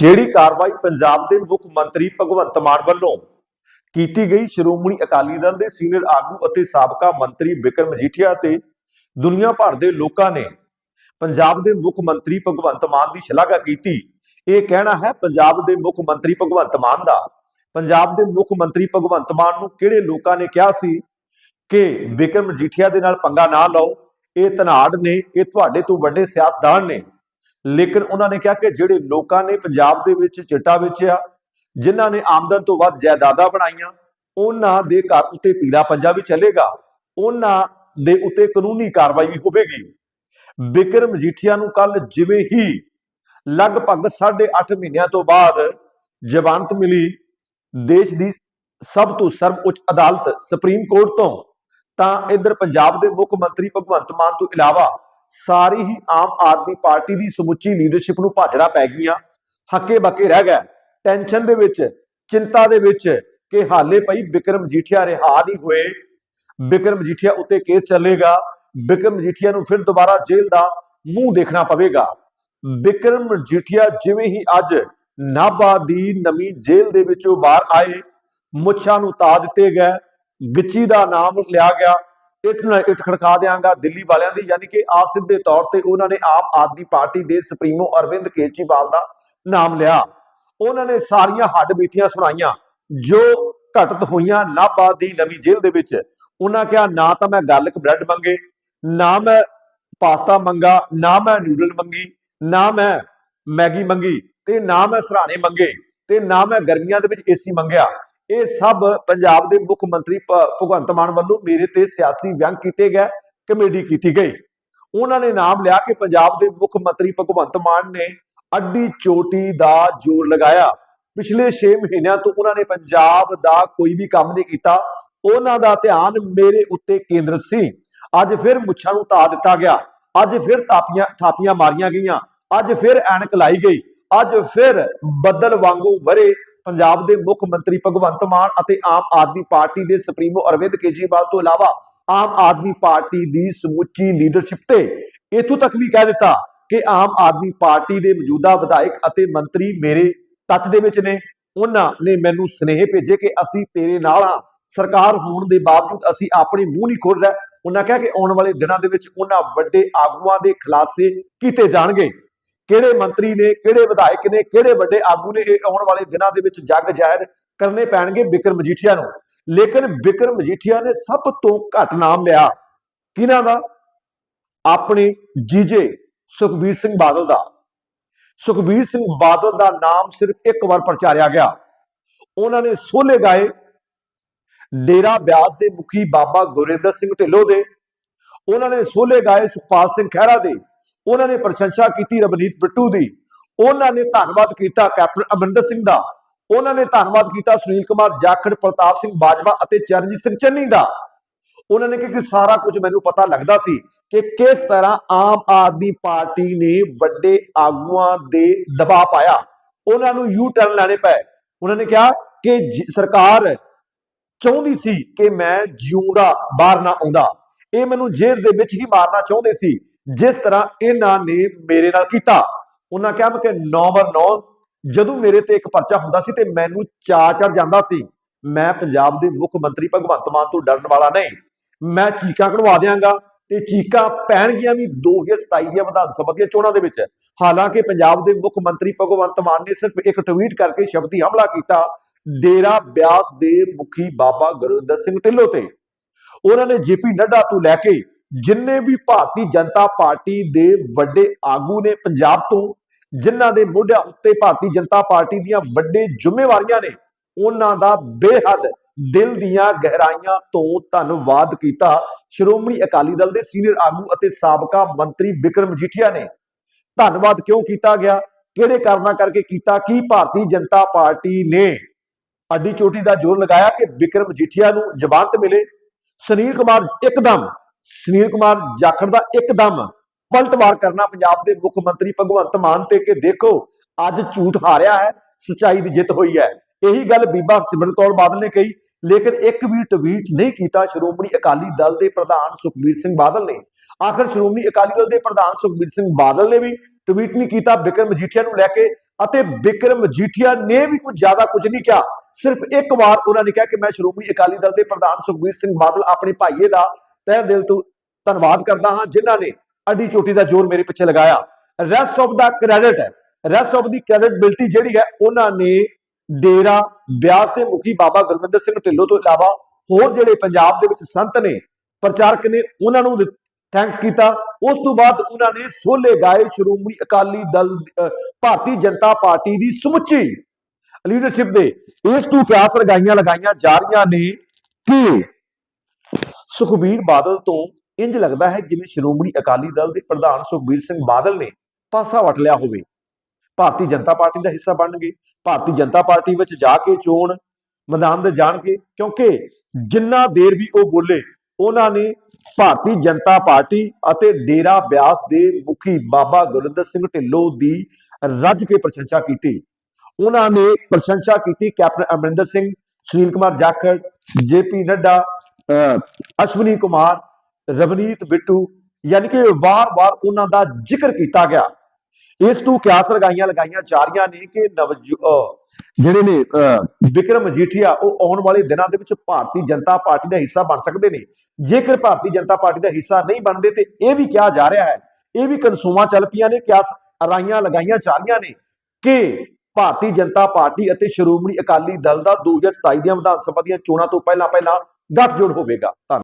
ਜਿਹੜੀ ਕਾਰਵਾਈ ਪੰਜਾਬ ਦੇ ਮੁੱਖ ਮੰਤਰੀ ਭਗਵੰਤ ਮਾਨ ਵੱਲੋਂ ਕੀਤੀ ਗਈ, ਸ਼੍ਰੋਮਣੀ ਅਕਾਲੀ ਦਲ ਦੇ ਸੀਨੀਅਰ ਆਗੂ ਅਤੇ ਸਾਬਕਾ ਮੰਤਰੀ ਬਿਕਰਮ ਮਜੀਠੀਆ ਤੇ ਦੁਨੀਆ ਭਰ ਦੇ ਲੋਕਾਂ ਨੇ ਪੰਜਾਬ ਦੇ ਮੁੱਖ ਮੰਤਰੀ ਭਗਵੰਤ ਮਾਨ ਦੀ ਸ਼ਲਾਘਾ ਕੀਤੀ। ਇਹ ਕਹਿਣਾ ਹੈ, ਪੰਜਾਬ ਦੇ ਮੁੱਖ ਮੰਤਰੀ ਭਗਵੰਤ ਮਾਨ ਦਾ। ਪੰਜਾਬ ਦੇ ਮੁੱਖ ਮੰਤਰੀ ਭਗਵੰਤ ਮਾਨ ਨੂੰ ਕਿਹੜੇ ਲੋਕਾਂ ਨੇ ਕਿਹਾ ਸੀ ਕਿ ਬਿਕਰਮ ਮਜੀਠੀਆ ਦੇ ਨਾਲ ਪੰਗਾ ਨਾ ਲਓ? ਇਹ ਧਨਾੜ ਨੇ, ਇਹ ਤੁਹਾਡੇ ਤੋਂ ਵੱਡੇ ਸਿਆਸਤਦਾਨ ਨੇ। ਲੇਕਿਨ ਉਹਨਾਂ ਨੇ ਕਿਹਾ ਕਿ ਜਿਹੜੇ ਲੋਕਾਂ ਨੇ ਪੰਜਾਬ ਦੇ ਵਿੱਚ ਚਿੱਟਾ ਵੇਚਿਆ, ਜਿਨ੍ਹਾਂ ਨੇ ਆਮਦਨ ਤੋਂ ਵੱਧ ਜਾਇਦਾਦਾਂ ਬਣਾਈਆਂ, ਉਹਨਾਂ ਦੇ ਘਰ ਉੱਤੇ ਪੀਲਾ ਪੰਜਾ ਵੀ ਚੱਲੇਗਾ, ਉਹਨਾਂ ਦੇ ਉੱਤੇ ਕਾਨੂੰਨੀ ਕਾਰਵਾਈ ਵੀ ਹੋਵੇਗੀ। ਬਿਕਰਮ ਮਜੀਠੀਆ ਨੂੰ ਕੱਲ ਜਿਵੇਂ ਹੀ ਲਗਭਗ 8.5 ਮਹੀਨਿਆਂ ਤੋਂ ਬਾਅਦ ਜ਼ਮਾਨਤ ਮਿਲੀ, ਦੇਸ਼ ਦੀ ਸਭ ਤੋਂ ਸਰਵਉੱਚ ਅਦਾਲਤ ਸੁਪਰੀਮ ਕੋਰਟ ਤੋਂ, ਤਾਂ ਇਧਰ ਪੰਜਾਬ ਦੇ ਮੁੱਖ ਮੰਤਰੀ ਭਗਵੰਤ ਮਾਨ ਤੋਂ ਇਲਾਵਾ ਸਾਰੀ ਹੀ ਆਮ ਆਦਮੀ ਪਾਰਟੀ ਦੀ ਸਮੁੱਚੀ ਲੀਡਰਸ਼ਿਪ ਨੂੰ ਭਾਜੜਾ ਪੈ ਗਈਆਂ। ਹੱਕੇ ਬੱਕੇ ਰਹਿ ਗਏ। ਟੈਨਸ਼ਨ ਦੇ ਵਿੱਚ, ਚਿੰਤਾ ਦੇ ਵਿੱਚ ਕਿ ਹਾਲੇ ਪਈ ਬਿਕਰਮ ਜੀਠੀਆ ਰਿਹਾ ਨਹੀਂ ਹੋਏ। ਬਿਕਰਮ ਜੀਠੀਆ ਉੱਤੇ ਕੇਸ ਚੱਲੇਗਾ। ਬਿਕਰਮ ਜੀਠੀਆ ਨੂੰ ਫਿਰ ਦੁਬਾਰਾ ਜੇਲ੍ਹ ਦਾ ਮੂੰਹ ਦੇਖਣਾ ਪਵੇਗਾ। ਬਿਕਰਮ ਜੀਠੀਆ ਜਿਵੇਂ ਹੀ ਅੱਜ ਨਾਭਾ ਦੀ ਨਵੀਂ ਜੇਲ੍ਹ ਦੇ ਵਿੱਚੋਂ ਬਾਹਰ ਆਏ, ਮੁੱਛਾਂ ਨੂੰ ਤਾ ਦਿੱਤੇ ਗਏ, ਗਿੱਚੀ ਦਾ ਨਾਮ ਲਿਆ ਗਿਆ। ਇੱਟ ਨਾਲ ਇੱਟ ਖੜਕਾ ਦਿਆਂਗਾ ਦਿੱਲੀ ਵਾਲਿਆਂ ਦੀ, ਯਾਨੀ ਕਿ ਆ ਸਿੱਧੇ ਤੌਰ ਤੇ ਉਹਨਾਂ ਨੇ ਆਮ ਆਦਮੀ ਪਾਰਟੀ ਦੇ ਸੁਪਰੀਮੋ ਅਰਵਿੰਦ ਕੇਜਰੀਵਾਲ ਦਾ ਨਾਮ ਲਿਆ। ਉਹਨਾਂ ਨੇ ਸਾਰੀਆਂ ਹੱਡ ਬੀਤੀਆਂ ਸੁਣਾਈਆਂ, ਜੋ ਘਟਤ ਹੋਈਆਂ ਨਾਭਾ ਦੀ ਨਵੀਂ ਜੇਲ੍ਹ ਦੇ ਵਿੱਚ। ਉਹਨਾਂ ਕਿਹਾ, ਨਾ ਤਾਂ ਮੈਂ ਗਾਰਲਿਕ ਬ੍ਰੈਡ ਮੰਗੇ, ਨਾ ਮੈਂ ਪਾਸਤਾ ਮੰਗਾ, ਨਾ ਮੈਂ ਨੂਡਲ ਮੰਗੀ, ਨਾ ਮੈਂ ਮੈਗੀ ਮੰਗੀ ਤੇ ਨਾ ਮੈਂ ਸਰਾਣੇ ਮੰਗੇ ਤੇ ਨਾ ਮੈਂ ਗਰਮੀਆਂ ਦੇ ਵਿੱਚ ਏਸੀ ਮੰਗਿਆ। ਇਹ ਸਭ ਪੰਜਾਬ ਦੇ ਮੁੱਖ ਮੰਤਰੀ ਭਗਵੰਤ ਮਾਨ ਵੱਲੋਂ ਮੇਰੇ ਤੇ ਸਿਆਸੀ ਵਿਅੰਗ ਕੀਤੇ ਗਏ, ਕਮੇਡੀ ਕੀਤੀ ਗਈ। ਉਹਨਾਂ ਨੇ ਨਾਮ ਲਿਆ ਕਿ ਪੰਜਾਬ ਦੇ ਮੁੱਖ ਮੰਤਰੀ ਭਗਵੰਤ ਮਾਨ ਨੇ ਅੱਡੀ ਚੋਟੀ ਦਾ ਜ਼ੋਰ ਲਗਾਇਆ। ਪਿਛਲੇ 6 ਮਹੀਨਿਆਂ ਤੋਂ ਉਹਨਾਂ ਨੇ ਪੰਜਾਬ ਦਾ ਕੋਈ ਵੀ ਕੰਮ ਨਹੀਂ ਕੀਤਾ। ਉਹਨਾਂ ਦਾ ਧਿਆਨ ਮੇਰੇ ਉੱਤੇ ਕੇਂਦਰਿਤ ਸੀ। ਅੱਜ ਫਿਰ ਮੁੱਛਾਂ ਨੂੰ ਤਾ ਦਿੱਤਾ ਗਿਆ। ਅੱਜ ਫਿਰ ਤਾਪੀਆਂ, ਥਾਪੀਆਂ ਮਾਰੀਆਂ ਗਈਆਂ। ਅੱਜ ਫਿਰ ਐਨਕ ਲਾਈ ਗਈ। ਅੱਜ ਫਿਰ ਬੱਦਲ ਵਾਂਗੂ ਵਰੇ। ਪੰਜਾਬ ਦੇ ਮੁੱਖ ਮੰਤਰੀ ਭਗਵੰਤ ਮਾਨ ਅਤੇ ਆਮ ਆਦਮੀ ਪਾਰਟੀ ਦੇ ਸੁਪਰੀਮੋ ਅਰਵਿੰਦ ਕੇਜਰੀਵਾਲ ਤੋਂ ਇਲਾਵਾ ਆਮ ਆਦਮੀ ਪਾਰਟੀ ਦੀ ਸਮੁੱਚੀ ਲੀਡਰਸ਼ਿਪ ਤੇ ਇਥੋਂ ਤੱਕ ਵੀ ਕਹਿ ਦਿੱਤਾ ਕਿ ਆਮ ਆਦਮੀ ਪਾਰਟੀ ਦੇ ਮੌਜੂਦਾ ਵਿਧਾਇਕ ਅਤੇ ਮੰਤਰੀ ਮੇਰੇ ਟੱਚ ਦੇ ਵਿੱਚ ਨੇ। ਉਹਨਾਂ ਨੇ ਮੈਨੂੰ ਸਨੇਹ ਭੇਜੇ ਕਿ ਅਸੀਂ ਤੇਰੇ ਨਾਲ ਆ ਸਰਕਾਰ ਹੋਣ ਦੇ ਬਾਵਜੂਦ ਅਸੀਂ ਆਪਣੇ ਮੂੰਹ ਨਹੀਂ ਖੋਲ ਰਹੇ। ਉਹਨਾਂ ਕਿਹਾ ਕਿ ਆਉਣ ਵਾਲੇ ਦਿਨਾਂ ਦੇ ਵਿੱਚ ਉਹਨਾਂ ਵੱਡੇ ਆਗੂਆਂ ਦੇ ਖੁਲਾਸੇ ਕੀਤੇ ਜਾਣਗੇ। ਕਿਹੜੇ ਮੰਤਰੀ ਨੇ, ਕਿਹੜੇ ਵਿਧਾਇਕ ਨੇ, ਕਿਹੜੇ ਵੱਡੇ ਆਗੂ ਨੇ ਇਹ ਆਉਣ ਵਾਲੇ ਦਿਨਾਂ ਦੇ ਵਿੱਚ ਜੱਗ ਜ਼ਾਹਿਰ ਕਰਨੇ ਪੈਣਗੇ ਬਿਕਰਮ ਮਜੀਠੀਆ ਨੂੰ। ਲੇਕਿਨ ਬਿਕਰਮ ਮਜੀਠੀਆ ਨੇ ਸਭ ਤੋਂ ਘੱਟ ਨਾਮ ਲਿਆ ਕਿਹਨਾਂ ਦਾ? ਆਪਣੇ ਜੀਜੇ ਸੁਖਬੀਰ ਸਿੰਘ ਬਾਦਲ ਦਾ। ਸੁਖਬੀਰ ਸਿੰਘ ਬਾਦਲ ਦਾ ਨਾਮ ਸਿਰਫ ਇੱਕ ਵਾਰ ਪ੍ਰਚਾਰਿਆ ਗਿਆ। ਉਹਨਾਂ ਨੇ ਸੋਲੇ ਗਾਏ ਡੇਰਾ ਬਿਆਸ ਦੇ ਮੁਖੀ ਬਾਬਾ ਗੁਰਿੰਦਰ ਸਿੰਘ ਢਿੱਲੋਂ ਦੇ। ਉਹਨਾਂ ਨੇ ਸੋਲੇ ਗਾਏ ਸੁਖਪਾਲ ਸਿੰਘ ਖਹਿਰਾ ਦੇ। ਉਹਨਾਂ ਨੇ ਪ੍ਰਸ਼ੰਸਾ ਕੀਤੀ ਰਵਨੀਤ ਬਿੱਟੂ ਦੀ, ਉਹਨਾਂ ਨੇ ਧੰਨਵਾਦ ਕੀਤਾ ਕੈਪਟਨ ਅਮਰਿੰਦਰ ਸਿੰਘ ਦਾ, ਉਹਨਾਂ ਨੇ ਧੰਨਵਾਦ ਕੀਤਾ ਸੁਨੀਲ ਕੁਮਾਰ ਜਾਖੜ, ਪ੍ਰਤਾਪ ਸਿੰਘ ਬਾਜਵਾ ਅਤੇ ਚਰਨਜੀਤ ਸਿੰਘ ਚੰਨੀ ਦਾ। ਉਹਨਾਂ ਨੇ ਕਿਹਾ ਕਿ ਸਾਰਾ ਕੁਝ ਮੈਨੂੰ ਪਤਾ ਲੱਗਦਾ ਸੀ ਕਿ ਕਿਸ ਤਰ੍ਹਾਂ ਆਮ ਆਦਮੀ ਪਾਰਟੀ ਨੇ ਵੱਡੇ ਆਗੂਆਂ ਦੇ ਦਬਾਅ ਪਾਇਆ। ਉਹਨਾਂ ਨੂੰ ਯੂ ਟਰਨ ਲੈਣੇ ਪਏ। ਉਹਨਾਂ ਨੇ ਕਿਹਾ ਕਿ ਸਰਕਾਰ ਚਾਹੁੰਦੀ ਸੀ ਕਿ ਮੈਂ ਜਿਉਂਦਾ ਬਾਹਰ ਨਾ ਆਉਂਦਾ। ਇਹ ਮੈਨੂੰ ਜੇਲ੍ਹ ਦੇ ਵਿੱਚ ਹੀ ਮਾਰਨਾ ਚਾਹੁੰਦੇ ਸੀ। ਜਿਸ ਤਰ੍ਹਾਂ ਇਹਨਾਂ ਨੇ ਮੇਰੇ ਨਾਲ ਕੀਤਾ। ਉਹਨਾਂ ਕਿਹਾ ਕਿ ਨੰਬਰ 9 ਜਦੋਂ ਮੇਰੇ ਤੇ ਇੱਕ ਪਰਚਾ ਹੁੰਦਾ ਸੀ ਤੇ ਮੈਨੂੰ ਚਾ ਚੜ ਜਾਂਦਾ ਸੀ। ਮੈਂ ਪੰਜਾਬ ਦੇ ਮੁੱਖ ਮੰਤਰੀ ਭਗਵੰਤ ਮਾਨ ਤੋਂ ਡਰਨ ਵਾਲਾ ਨਹੀਂ। ਮੈਂ ਚੀਕਾਂ ਕਢਵਾ ਦਿਆਂਗਾ ਤੇ ਚੀਕਾਂ ਪੈਣਗੀਆਂ ਵੀ 2027 ਦੀਆਂ ਵਿਧਾਨ ਸਭਾ ਦੀਆਂ ਚੋਣਾਂ ਦੇ ਵਿੱਚ। ਹਾਲਾਂਕਿ ਪੰਜਾਬ ਦੇ ਮੁੱਖ ਮੰਤਰੀ ਭਗਵੰਤ ਮਾਨ ਨੇ ਸਿਰਫ ਇੱਕ ਟਵੀਟ ਕਰਕੇ ਸ਼ਬਦੀ ਹਮਲਾ ਕੀਤਾ, ਡੇਰਾ ਬਿਆਸ ਦੇ ਮੁਖੀ ਬਾਬਾ ਗੁਰਿੰਦਰ ਸਿੰਘ ਢਿੱਲੋਂ ਤੇ। ਉਹਨਾਂ ਨੇ ਜੇਪੀ ਨੱਡਾ ਤੋਂ ਲੈ ਕੇ ਜਿੰਨੇ ਵੀ ਭਾਰਤੀ ਜਨਤਾ ਪਾਰਟੀ ਦੇ ਵੱਡੇ ਆਗੂ ਨੇ ਪੰਜਾਬ ਤੋਂ, ਜਿਨ੍ਹਾਂ ਦੇ ਮੋਢਿਆਂ ਉੱਤੇ ਭਾਰਤੀ ਜਨਤਾ ਪਾਰਟੀ ਦੀਆਂ ਵੱਡੇ ਜ਼ਿੰਮੇਵਾਰੀਆਂ ਨੇ, ਉਹਨਾਂ ਦਾ ਬੇਹੱਦ ਦਿਲ ਦੀਆਂ ਗਹਿਰਾਈਆਂ ਤੋਂ ਧੰਨਵਾਦ ਕੀਤਾ। ਸ਼੍ਰੋਮਣੀ ਅਕਾਲੀ ਦਲ ਦੇ ਸੀਨੀਅਰ ਆਗੂ ਅਤੇ ਸਾਬਕਾ ਮੰਤਰੀ ਬਿਕਰਮ ਜੀਠੀਆ ਨੇ। ਧੰਨਵਾਦ ਕਿਉਂ ਕੀਤਾ ਗਿਆ? ਕਿਹੜੇ ਕਾਰਨਾਂ ਕਰਕੇ ਕੀਤਾ? ਕੀ ਭਾਰਤੀ ਜਨਤਾ ਪਾਰਟੀ ਨੇ ਅੱਡੀ ਚੋਟੀ ਦਾ ਜ਼ੋਰ ਲਗਾਇਆ ਕਿ ਬਿਕਰਮ ਜੀਠੀਆ ਨੂੰ ਜ਼ਮਾਨਤ ਮਿਲੇ? ਸੁਨੀਲ ਕੁਮਾਰ ਇੱਕਦਮ ਸੁਨੀਲ ਕੁਮਾਰ ਜਾਖੜ ਦਾ ਇੱਕਦਮ ਪਲਟਵਾਰ ਕਰਨਾ ਪੰਜਾਬ ਦੇ ਮੁੱਖ ਮੰਤਰੀ ਭਗਵੰਤ ਮਾਨ ਤੇ ਕਿ ਦੇਖੋ, ਅੱਜ ਝੂਠ ਹਾਰਿਆ ਹੈ, ਸਚਾਈ ਦੀ ਜਿੱਤ ਹੋਈ ਹੈ। ਇਹੀ ਗੱਲ ਬੀਬਾ ਸਿਮਰਤ ਕੌਰ ਬਾਦਲ ਨੇ ਕਹੀ, ਲੇਕਿਨ ਇੱਕ ਵੀ ਟਵੀਟ ਨਹੀਂ ਕੀਤਾ ਸ਼੍ਰੋਮਣੀ ਅਕਾਲੀ ਦਲ ਦੇ ਪ੍ਰਧਾਨ ਸੁਖਬੀਰ ਸਿੰਘ ਬਾਦਲ ਨੇ। ਆਖਰ ਸ਼੍ਰੋਮਣੀ ਅਕਾਲੀ ਦਲ ਦੇ ਪ੍ਰਧਾਨ ਸੁਖਬੀਰ ਸਿੰਘ ਬਾਦਲ ਨੇ ਵੀ ਟਵੀਟ ਨਹੀਂ ਕੀਤਾ, ਬਿਕਰਮ ਮਜੀਠੀਆ ਨੂੰ ਲੈ ਕੇ, ਅਤੇ ਬਿਕਰਮ ਮਜੀਠੀਆ ਨੇ ਵੀ ਕੁਝ ਜ਼ਿਆਦਾ ਕੁਝ ਨਹੀਂ ਕਿਹਾ। ਸਿਰਫ ਇੱਕ ਵਾਰ ਉਹਨਾਂ ਨੇ ਕਿਹਾ ਕਿ ਮੈਂ ਸ਼੍ਰੋਮਣੀ ਅਕਾਲੀ ਦਲ ਦੇ ਪ੍ਰਧਾਨ ਸੁਖਬੀਰ ਸਿੰਘ ਬਾਦਲ ਆਪਣੇ ਭਾਈਏ ਦਾ ਤਹਿ ਦਿਲ ਤੋਂ ਧੰਨਵਾਦ ਕਰਦਾ ਹਾਂ ਜਿਨ੍ਹਾਂ ਨੇ ਅੱਡੀ ਚੋਟੀ ਦਾ ਜ਼ੋਰ ਮੇਰੇ ਪਿੱਛੇ ਲਗਾਇਆ। ਰੈਸਟ ਆਫ ਦਾ ਕ੍ਰੈਡਿਟ ਹੈ। ਰੈਸਟ ਆਫ ਦੀ ਕ੍ਰੈਡਿਟਬਿਲਟੀ ਜਿਹੜੀ ਹੈ, ਉਹਨਾਂ ਨੇ ਡੇਰਾ, ਬਿਆਸ ਦੇ ਮੁਖੀ ਬਾਬਾ ਗੁਰਵਿੰਦਰ ਸਿੰਘ ਢਿੱਲੋਂ ਤੋਂ ਇਲਾਵਾ ਹੋਰ ਜਿਹੜੇ ਪੰਜਾਬ ਦੇ ਵਿੱਚ ਸੰਤ ਨੇ, ਪ੍ਰਚਾਰਕ ਨੇ, ਉਹਨਾਂ ਨੂੰ ਥੈਂਕਸ ਕੀਤਾ। ਉਸ ਤੋਂ ਬਾਅਦ ਉਹਨਾਂ ਨੇ ਸੋਲੇ ਗਾਏ ਸ਼੍ਰੋਮਣੀ ਅਕਾਲੀ ਦਲ ਭਾਰਤੀ ਜਨਤਾ ਪਾਰਟੀ ਦੀ ਸਮੁੱਚੀ ਲੀਡਰਸ਼ਿਪ ਦੇ ਇਸ ਤੋਂ ਪਿਆਸ ਲਗਾਈਆਂ ਲਗਾਈਆਂ ਜਾ ਰਹੀਆਂ ਨੇ ਕਿ ਸੁਖਬੀਰ ਬਾਦਲ ਤੋਂ ਇੰਜ ਲੱਗਦਾ ਹੈ ਜਿਵੇਂ ਸ਼੍ਰੋਮਣੀ ਅਕਾਲੀ ਦਲ ਦੇ ਪ੍ਰਧਾਨ ਸੁਖਬੀਰ ਸਿੰਘ ਬਾਦਲ ਨੇ ਪਾਸਾ ਵਟ ਲਿਆ ਹੋਵੇ। ਭਾਰਤੀ ਜਨਤਾ ਪਾਰਟੀ ਦਾ ਹਿੱਸਾ ਬਣ ਗਏ। ਭਾਰਤੀ ਜਨਤਾ ਪਾਰਟੀ ਵਿੱਚ ਜਾ ਕੇ ਚੋਣ ਮੈਦਾਨ ਦੇ ਜਾਣਗੇ, ਕਿਉਂਕਿ ਜਿੰਨਾ ਦੇਰ ਵੀ ਉਹ ਬੋਲੇ, ਉਹਨਾਂ ਨੇ ਭਾਰਤੀ ਜਨਤਾ ਪਾਰਟੀ ਅਤੇ ਡੇਰਾ ਬਿਆਸ ਦੇ ਮੁਖੀ ਬਾਬਾ ਗੁਰਿੰਦਰ ਸਿੰਘ ਢਿੱਲੋਂ ਦੀ ਰੱਜ ਕੇ ਪ੍ਰਸ਼ੰਸਾ ਕੀਤੀ। ਉਹਨਾਂ ਨੇ ਪ੍ਰਸ਼ੰਸਾ ਕੀਤੀ ਕੈਪਟਨ ਅਮਰਿੰਦਰ ਸਿੰਘ, ਸੁਨੀਲ ਕੁਮਾਰ ਜਾਖੜ ਜੇਪੀ ਨੱਡਾ ਅਸ਼ਵਨੀ ਕੁਮਾਰ, ਰਵਨੀਤ ਬਿੱਟੂ, ਯਾਨੀ ਕਿ ਵਾਰ-ਵਾਰ ਉਹਨਾਂ ਦਾ ਜ਼ਿਕਰ ਕੀਤਾ ਗਿਆ। ਇਸ ਤੋਂ ਕਿਆਸ ਲਗਾਈਆਂ ਲਗਾਈਆਂ ਜਾ ਰਹੀਆਂ ਨੇ ਕਿ ਨਵਜੋ ਜਿਹੜੇ ਨੇ ਵਿਕਰਮ ਮਜੀਠੀਆ, ਉਹ ਆਉਣ ਵਾਲੇ ਦਿਨਾਂ ਦੇ ਵਿੱਚ ਭਾਰਤੀ ਜਨਤਾ ਪਾਰਟੀ ਦਾ ਹਿੱਸਾ ਬਣ ਸਕਦੇ ਨੇ। ਜੇਕਰ ਭਾਰਤੀ ਜਨਤਾ ਪਾਰਟੀ ਦਾ ਹਿੱਸਾ ਨਹੀਂ ਬਣਦੇ ਤੇ ਇਹ ਵੀ ਕਿਹਾ ਜਾ ਰਿਹਾ ਹੈ, ਇਹ ਵੀ ਕਨਸੂਮਾਂ ਚੱਲ ਪਈਆਂ ਨੇ, ਕਿਆਸ ਰਾਈਆਂ ਲਗਾਈਆਂ ਜਾ ਰਹੀਆਂ ਨੇ ਕਿ ਭਾਰਤੀ ਜਨਤਾ ਪਾਰਟੀ ਅਤੇ ਸ਼੍ਰੋਮਣੀ ਅਕਾਲੀ ਦਲ ਦਾ 2027 ਦੀਆਂ ਵਿਧਾਨ ਸਭਾ ਦੀਆਂ ਚੋਣਾਂ ਤੋਂ ਪਹਿਲਾਂ ਪਹਿਲਾਂ ਗੱਠਜੋੜ ਹੋਵੇਗਾ। ਧੰਨਵਾਦ।